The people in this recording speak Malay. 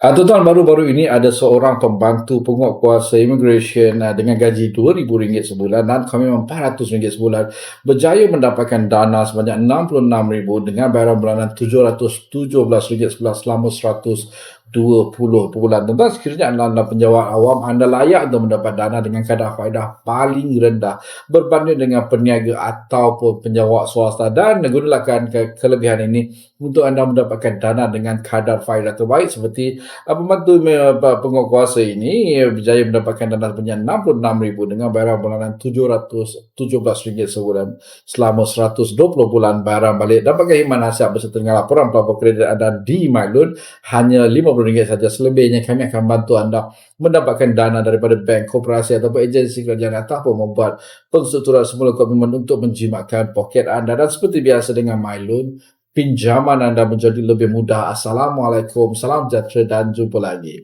Uh, tuan-tuan, baru-baru ini ada seorang pembantu penguatkuasa immigration uh, dengan gaji RM2,000 sebulan dan komitmen RM400 sebulan berjaya mendapatkan dana sebanyak RM66,000 dengan bayaran bulanan RM717 sebulan selama 120 bulan. Tentang sekiranya anda adalah penjawat awam, anda layak untuk mendapat dana dengan kadar faedah paling rendah berbanding dengan peniaga ataupun penjawat swasta dan gunakan ke- kelebihan ini untuk anda mendapatkan dana dengan kadar faedah terbaik seperti uh, pembantu penguatkuasa ini berjaya mendapatkan dana sebanyak RM66,000 dengan bayaran bulanan RM717 sebulan selama 120 bulan bayaran balik. Dapatkan khidmat nasihat berserta dengan laporan pelapor kredit anda di MyLoan hanya RM50 saja. Selebihnya kami akan bantu anda mendapatkan dana daripada bank, koperasi ataupun agensi kerajaan ataupun membuat penstrukturan semula komitmen untuk menjimatkan poket anda. Dan seperti biasa dengan MyLoan, pinjaman anda menjadi lebih mudah. Assalamualaikum, salam sejahtera dan jumpa lagi.